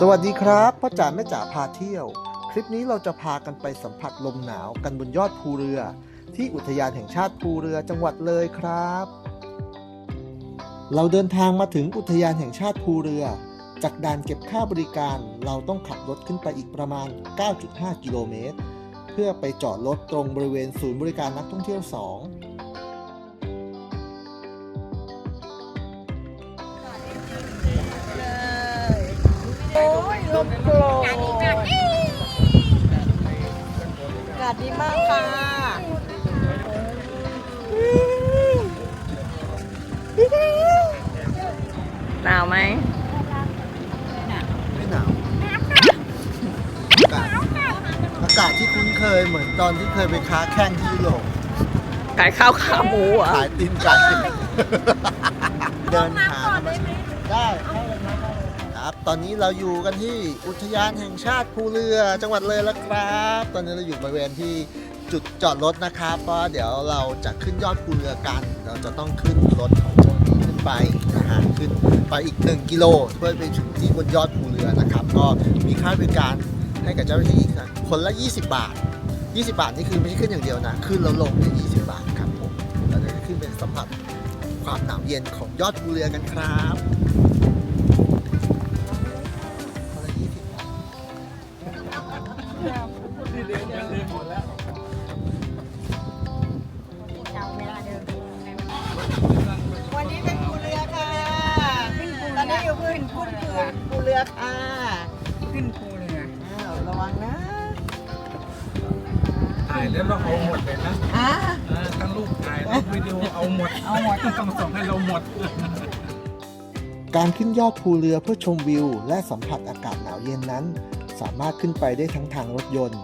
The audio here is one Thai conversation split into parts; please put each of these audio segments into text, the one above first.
สวัสดีครับพ่อจ๋าแม่จ๋าพาเที่ยว คลิปนี้เราจะพากันไปสัมผัสลมหนาวกันบนยอดภูเรือ ที่อุทยานแห่งชาติภูเรือจังหวัดเลยครับ เราเดินทางมาถึงอุทยานแห่งชาติภูเรือ จากด่านเก็บค่าบริการเราต้องขับรถขึ้นไปอีกประมาณ 9.5 กิโลเมตร เพื่อไปจอดรถตรงบริเวณศูนย์บริการนักท่องเที่ยว 2 อ้มโกรกอากาศดีมากค่ะหนาวไหมไม่หนาวอากาศอากาศที่คุ้นเคยเหมือนตอนที่เคยไปค้าแข่งที่ยุโรปขายข้าวขาหมูเหรอะขายตีนไก่เดินหาได้ ตอนนี้เราอยู่กันที่อุทยานแห่งชาติภูเรือ จังหวัดเลยแล้วครับ ตอนนี้เราอยู่บริเวณที่จุดจอดรถนะครับเพราะเดี๋ยวเราจะขึ้นยอดภูเรือกัน เราจะต้องขึ้นรถของช่วงนี้ขึ้นไปนะฮะขึ้นไปอีก 1 กิโลเพื่อไปถึงที่บนยอดภูเรือนะครับ ก็มีค่าบริการให้กับเจ้าหน้าที่นะคนละ 20 บาท 20 บาทนี่คือไม่ใช่ขึ้นอย่างเดียวนะ ขึ้นแล้วลงเนี่ย20 บาทครับผมเราจะขึ้นเป็นสัมผัสความหนาวเย็นของยอดภูเรือกันครับ ขึ้นขึ้นภูภูเรือค่ะขึ้นภูเรืออ้าวระวังนะถ่ายแล้วเราเอาหมดเลยนะอะเออทั้งรูปถ่ายทั้งวิดีโอเอาหมด เอาหมดต้องส่งให้เราหมด การขึ้นยอดภูเรือเพื่อชมวิว และสัมผัสอากาศหนาวเย็นนั้น สามารถขึ้นไปได้ทั้งทางรถยนต์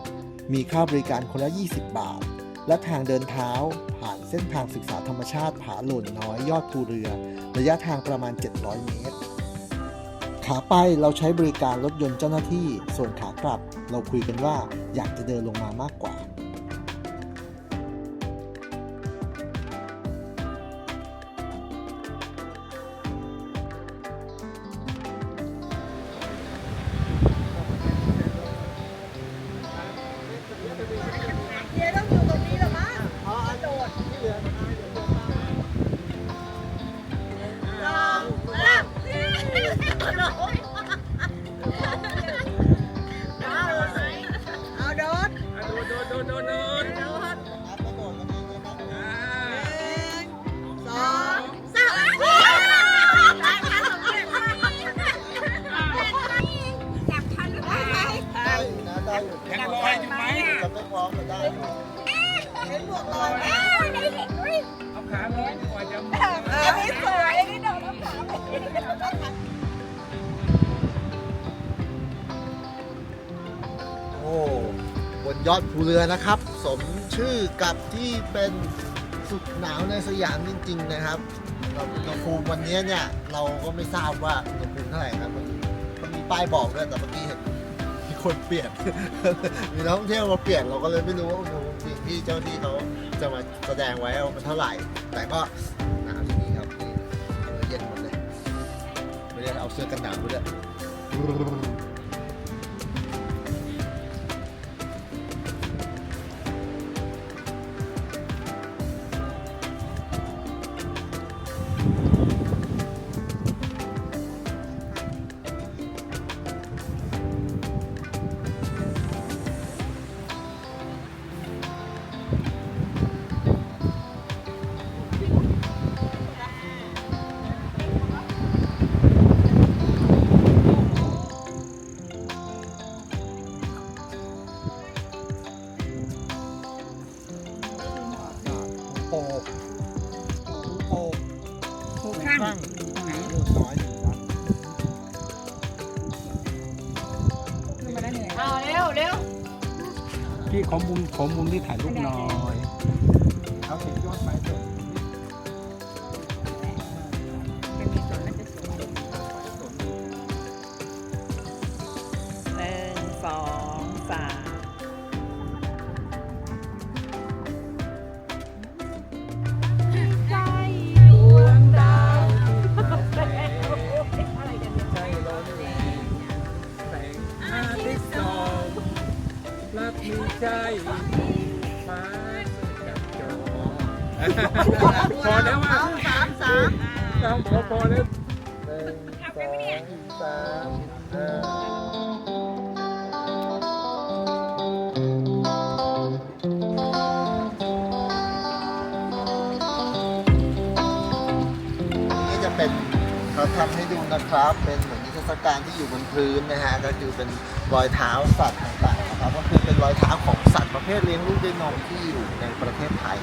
มีค่าบริการคนละ 20 บาท และทางเดินเท้าผ่านเส้นทางศึกษาธรรมชาติผาหล่นน้อยยอดภูเรือ ระยะทางประมาณ 700 เมตร ขาไปเราใช้บริการรถยนต์เจ้าหน้าที่ ส่วนขากลับ เราคุยกันว่าอยากจะเดินลงมามากกว่า เอยอาขาลอยดีกว่าจะมดอันนี้สวยอันนี้โดโอ้บนยอดภูเรือนะครับ สมชื่อกับที่เป็นสุดหนาวในสยามจริง ๆ นะครับเราอุณหภูมิวันนี้เนี่ย เราก็ไม่ทราบว่าอุณหภูมิเท่าไหร่ครับมันมีป้ายบอกด้วยแต่เมื่อกี้เห็น คนเปลี่ยน มีนักท่องเที่ยวมาเปลี่ยนเราก็เลยไม่รู้ว่าอุณหภูมิจริงที่เจ้าหน้าที่เขาจะมาแสดงไว้ว่ามันเท่าไหร่ แต่ก็หนาวที่นี่ครับนี่เออเย็นหมดเลยไม่ได้เอาเสื้อกันหนาวด้วย พี่ขอมุมขอมุมที่ถ่ายรูปหน่อย เอาถึงยอดไปเลย เอาพอพอแล้วหนึ่งสองสามห้านี่จะเป็นเขาทำให้ดูนะครับ เป็นเหมือนนิทรรศการที่อยู่บนพื้นนะฮะ ก็คือเป็นรอยเท้าสัตว์ต่างๆนะครับ ก็คือเป็นรอยเท้าของสัตว์ประเภทเลี้ยงลูกด้วยนมที่อยู่ในประเทศไทย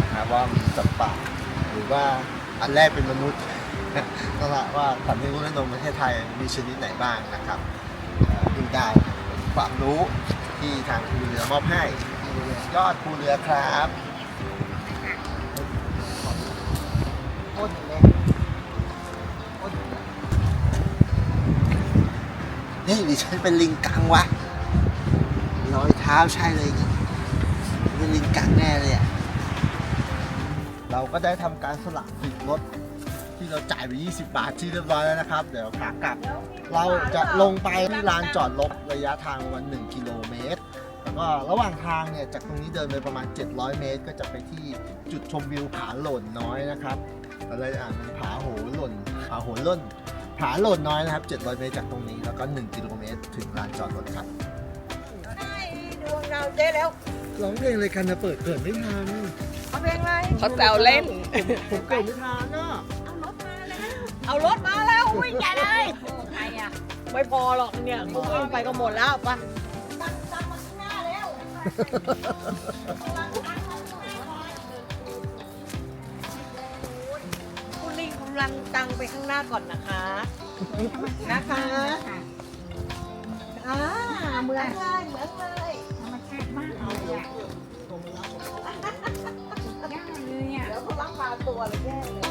นะครับว่ามีสัตว์ป่าหรือว่า อันแรกเป็นมนุษย์นั่นแหละว่าสัตว์เลี้ยงลูกด้วยนมประเทศไทยมีชนิดไหนบ้างนะครับดูได้ความรู้ที่ทางภูเรือมอบให้ยอดภูเรือครับโคตรเลยนี่ดิฉันเป็นลิงกังวะรอยเท้าใช่เลย เป็นลิงกังแน่เลยอะ เราก็ได้ทำการสลักสิทธิ์รถที่เราจ่ายไป 20 บาทที่เรียบร้อยแล้วนะครับ เดี๋ยวขากลับ เราจะลงไปที่ลานจอดรถระยะทางประมาณ1กิโลเมตร แล้วก็ระหว่างทางเนี่ยจากตรงนี้เดินไปประมาณ 700 เมตร ก็จะไปที่จุดชมวิวผาโหล่นน้อยนะครับอะไรอ่านเป็นผาโหหล่นผาโหล่นผาโหล่นน้อยนะครับ 700 เมตรจากตรงนี้แล้วก็ 1 กิโลเมตร ถึงลานจอดรถครับดวงเราเจ๊แล้วร้องเพลงเลยกันนะเปิดเกิดไม่ทัน เอาเพลงอะไรเขาแซวเล่น ผมเกิดไม่ทันอะเอารถมาแล้ววิ่งใหญ่เลยใครอะไม่พอหรอกเนี่ยเขาวิ่งไปก็หมดแล้วปะตั้งตั้งมาข้างหน้าแล้วคุณลิงกำลังตังไปข้างหน้าก่อนนะคะ นะคะอ่าเหมือนเลยเหมือนเลยเดี๋ ตัวเลยแย่เลย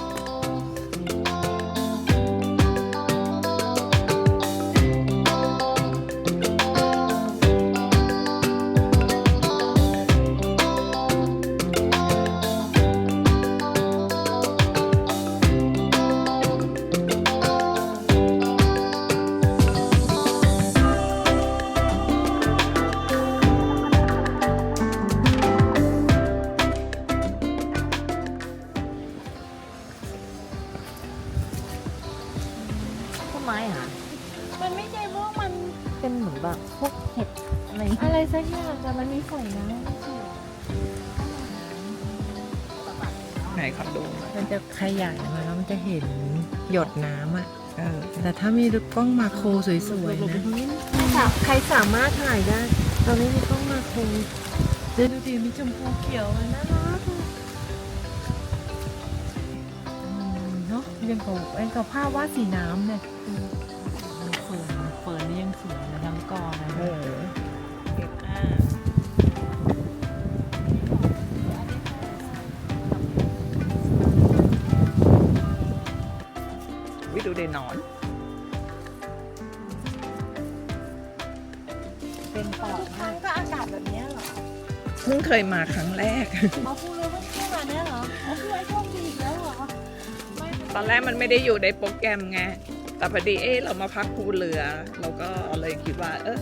ต้นไม้อะมันไม่ใช่พวกมันเป็นเหมือนแบบพวกเห็ดอะไรอะไรสักอย่างแต่มันมีฝอยน้ำไหนขอดูหน่อยมันจะขยายมาแล้วมันจะเห็นหยดน้ำอะ เออ แต่ถ้ามีกล้องมาโครสวยๆนะใครสามารถถ่ายได้ตอนนี้มีกล้องมาโครเดี๋ยวดูดิมีชมพูเขียวอะน่ารักอะอืมเนาะยังกับไอ้กับภาพวาดสีน้ำเนี่ย วิดูได้นอน เป็นปอดทางก็อากาศแบบเนี้ยเหรอเพิ่งเคยมาครั้งแรกเอาพูดเลยว่าแค่มาเนี้ยเหรอเอาคือไอ้โชคดีอีกแล้วเหรอตอนแรกมันไม่ได้อยู่ในโปรแกรมไง แต่พอดีเอ๊ะเรามาพักภูเรือ เราก็เลยคิดว่า เออ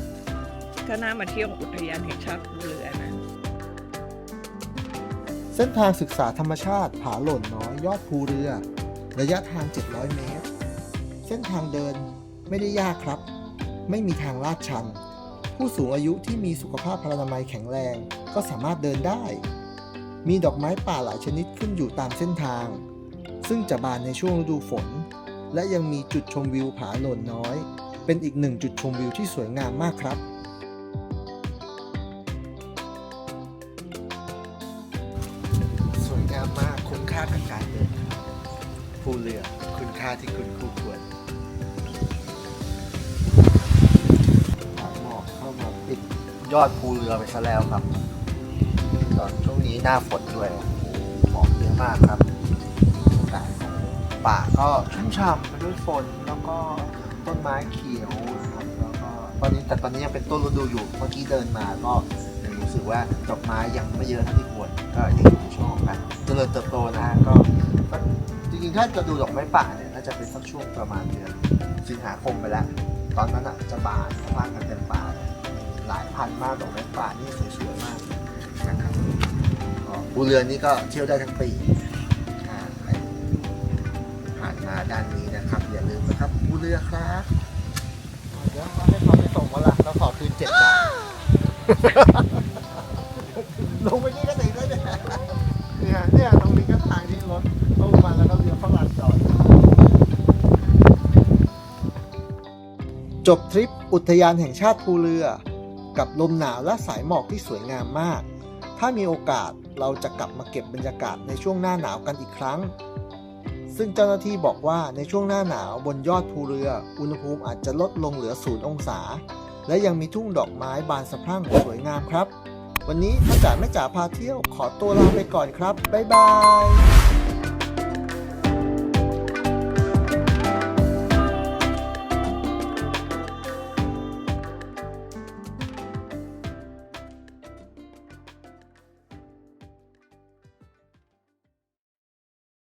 ก็น่ามาเที่ยวอุทยานแห่งชาติภูเรือนะ เส้นทางศึกษาธรรมชาติผาโหล่นน้อยยอดภูเรือ ระยะทาง 700 เมตร เส้นทางเดินไม่ได้ยากครับ ไม่มีทางลาดชัน ผู้สูงอายุที่มีสุขภาพพลานามัยแข็งแรงก็สามารถเดินได้ มีดอกไม้ป่าหลายชนิดขึ้นอยู่ตามเส้นทาง ซึ่งจะบานในช่วงฤดูฝน และยังมีจุดชมวิวผาหล่นน้อย เป็นอีกหนึ่งจุดชมวิวที่สวยงามมากครับสวยงามมากคุ้มค่ากับการเดินทางภูเรือคุณค่าที่คุณคู่ควร ยอดภูเรือไปซะแล้วครับ ตอนช่วงนี้หน้าฝนด้วยหมอกเยอะมากครับอากาศป่าก็ชุ่มฉ่ำไปด้วยฝนแล้วก็ต้นไม้เขียวครับแล้วก็ตอนนี้แต่ตอนนี้ยังเป็นต้นฤดูอยู่เมื่อกี้เดินมาก็ยังรู้สึกว่าดอกไม้ยังไม่เยอะเท่าที่ควรก็ยังอยู่ในช่วงของการเจริญเติบโตนะฮะก็จริงๆถ้าจะดูดอกไม้ป่าเนี่ยน่าจะเป็นสักช่วงประมาณเดือนสิงหาคมไปแล้ว ตอนนั้นอะจะบานสะพรั่งกันเต็มป่า หลายพันมากดอกไม้ป่านี่สวยๆมากนะครับก็ภูเรือนี่ก็เที่ยวได้ทั้งปีใช่ด้านนี้นะครับ อย่าลืมนะครับภูเรือครับอ่าเดี๋ยวเขาให้เขาไปส่งมาละเราขอคืนเจ็ดบาทลงไปนี่ก็ถึงแล้วเนี่ยเนี่ยเนี่ยตรงนี้ก็ทางที่รถลงมาแล้วก็เรือเข้าลานจอดจบทริปอุทยานแห่งชาติภูเรือ กับลมหนาวและสายหมอกที่สวยงามมาก ถ้ามีโอกาสเราจะกลับมาเก็บบรรยากาศในช่วงหน้าหนาวกันอีกครั้ง ซึ่งเจ้าหน้าที่บอกว่าในช่วงหน้าหนาวบนยอดภูเรือ อุณหภูมิอาจจะลดลงเหลือศูนย์องศา และยังมีทุ่งดอกไม้บานสะพรั่งสวยงามครับ วันนี้พ่อจ๋าแม่จ๋าพาเที่ยวขอตัวลาไปก่อนครับ บ๊ายบาย